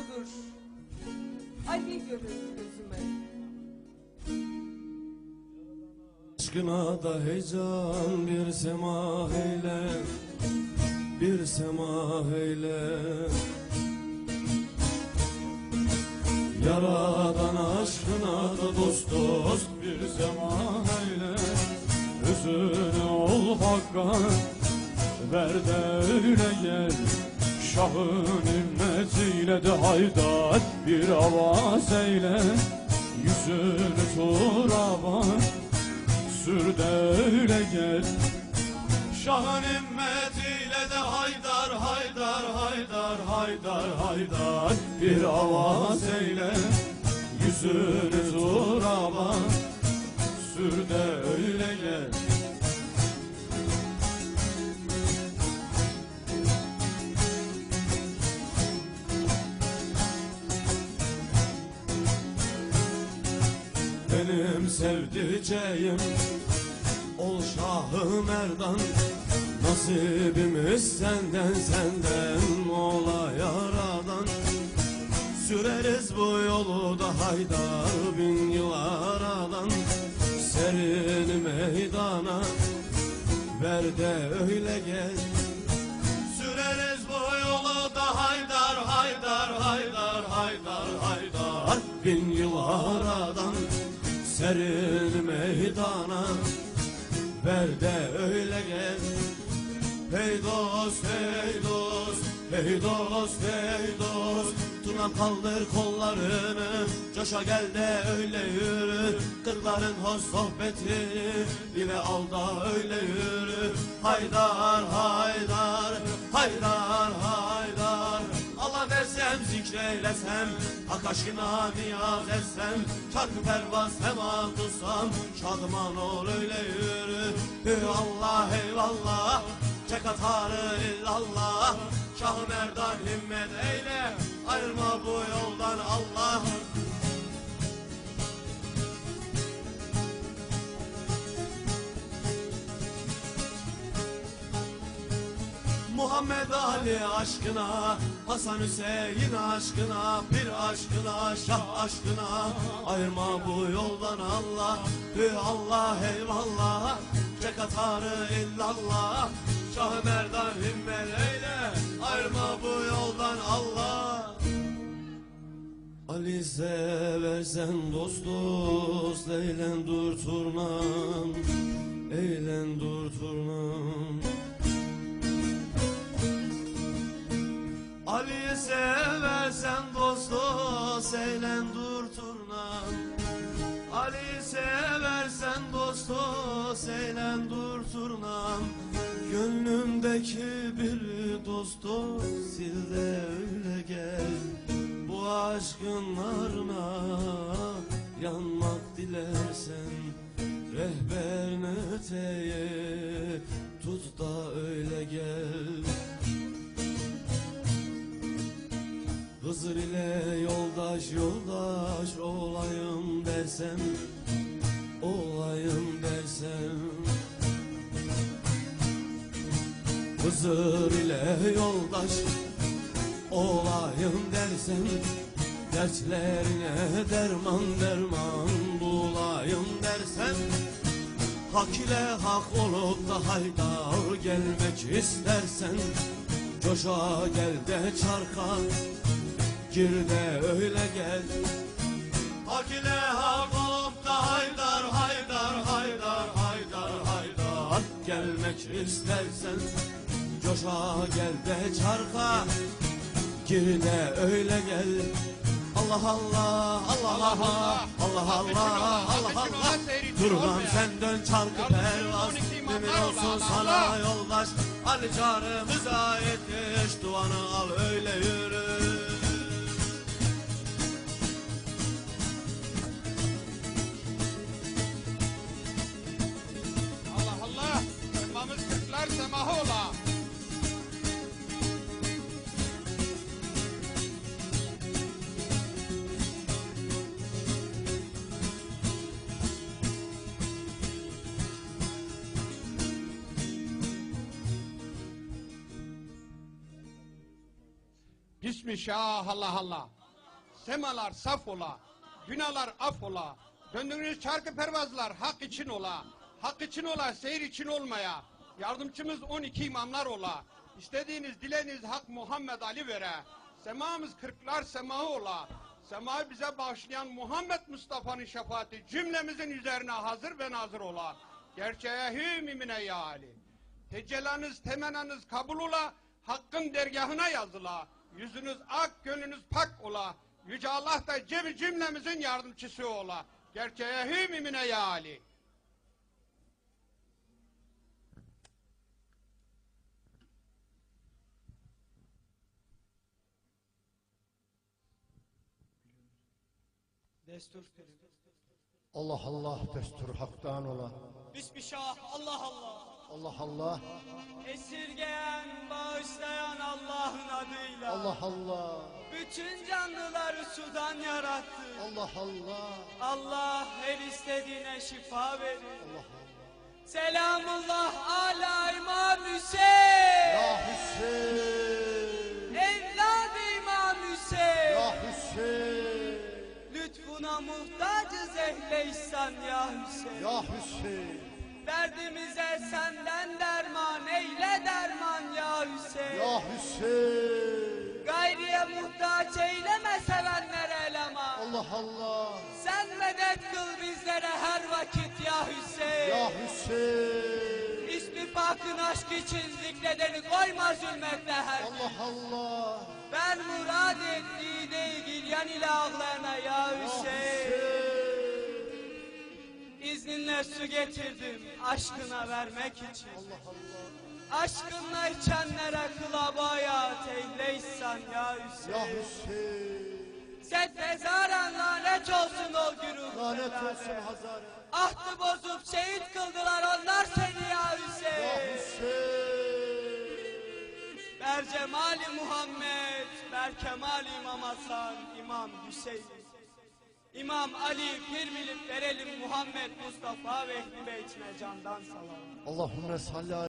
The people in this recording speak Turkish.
odur. Ali görür gözüme. Aşkına da heyecan bir sema eyle Bir sema eyle Yaradan aşkına da dost dost bir sema eyle Üzünü ol hakka ver de öyle gel Şahın himmetiyle de haydat bir avaz eyle. Yüzünü turaba sür de öyle gel. Şahın himmetiyle de haydar haydar haydar haydar haydar Bir avaz eyle. Yüzünü turaba Sür de öyle gel sevdiceğim. Ol Şahı Merdan Nasibimiz senden senden ola yaradan. Süreriz bu yolu da haydar bin yıl aradan. Serin meydana ver de öyle gel serin meydana Ver de öyle gel. Hey dost hey dost Hey dost hey dost. Tuna kaldır kollarını Coşa gel de öyle yürü. Kırların hoş sohbetini Dile al da öyle yürü. Haydar haydar Haydar haydar Versem zikreylesem Hak aşkına niyaz etsem Çarkı pervaz sema tutsam Şadıman ol öyle yürü. Ey Allah eyvallah Çek atarı illallah Şah-ı Merdan himmet eyle Ayrılma bu yoldan Allah. Muhammed Ali aşkına Hasan Hüseyin aşkına Bir aşkına Şah aşkına. Ayırma bu yoldan Allah Ey Allah eyvallah. Çek atarı illallah Şah Merdan himmet eyle. Ayırma bu yoldan Allah. Ali seversen dost dost Eğlen dur turnam. Eğlen dur turnam Ali'yi seversen dost dost eğlen dur turnam Ali'yi seversen dost dost eğlen dur turnam Gönlümdeki bir dost dost sil de öyle gel. Bu aşkın narına yanmak dilersen Rehberin öteye Hızır ile yoldaş yoldaş olayım dersem Olayım dersem Hızır ile yoldaş olayım dersem Dertlerine derman derman bulayım dersem Hak ile hak olup da haydar gelmek istersen Coşa gel de çarka Gir de öyle gel. Hak ile da haydar haydar haydar haydar haydar. Gelmek istersen coşa gel de çarka. Gir de öyle gel. Allah Allah Allah Allah Allah Allah Allah Allah Durmam sen dön çarkı pervaz. Mümin olsun sana yoldaş. Ali çağrımıza yetiş. Duanı al öyle yürü Kırklar semahı ola. Bismillah Allah Allah. Semalar saf ola. Günahlar af ola. Döndüğünüz çarkı pervazlar hak için ola. Hak için ola, seyir için olmaya. Yardımcımız 12 imamlar ola. İstediğiniz dileniz hak Muhammed Ali vere. Semamız kırklar semahı ola. Semayı bize bağışlayan Muhammed Mustafa'nın şefaati cümlemizin üzerine hazır ve nazır ola. Gerçeğe hü mimine ya Ali. Hecelanız, temenanız kabul ola, hakkın dergahına yazıla. Yüzünüz ak, gönlünüz pak ola. Yüce Allah da cümlemizin yardımcısı ola. Gerçeğe hü mimine ya Ali. Destur film. Allah Allah destur haktan ola. Bismillah Allah Allah. Allah Allah. Esirgeyen, bağışlayan Allah'ın adıyla. Allah Allah. Bütün canlıları sudan yarattı. Allah Allah. Allah her istediğine şifa verir. Allah Allah. Selamullah ala İmam Hüseyin. Ya Hüseyin. Muhtacız ehle ihsan ya Hüseyin. Ya Hüseyin. Derdimize senden derman eyle derman ya Hüseyin. Ya Hüseyin. Gayriye muhtaç eyleme sevenlere eleman. Allah Allah. Sen medet kıl bizlere her vakit ya Hüseyin. Ya Hüseyin. İsmi pakın aşk için zikredeni koyma zulmetle her. Allah Allah. Değil gilyan ilahlarına ya Ya Hüseyin. Hüseyin. İzninle su getirdim aşkına vermek için. Allah Allah. Aşkınla içenlere kıla bayat eyle ihsan ya Ya Hüseyin. Hüseyin. Sen tezaran lanet olsun o güruh. Lanet olsun Hazar. Ahdı bozup şehit kıldılar onlar seni ya Ya Hüseyin. Hüseyin. Ber cemali Muhammed, ber kemali İmam Hasan, İmam Hüseyin. İmam Ali, pir bilip verelim Muhammed Mustafa ve Ehli Beytine candan salam. Allahümme salli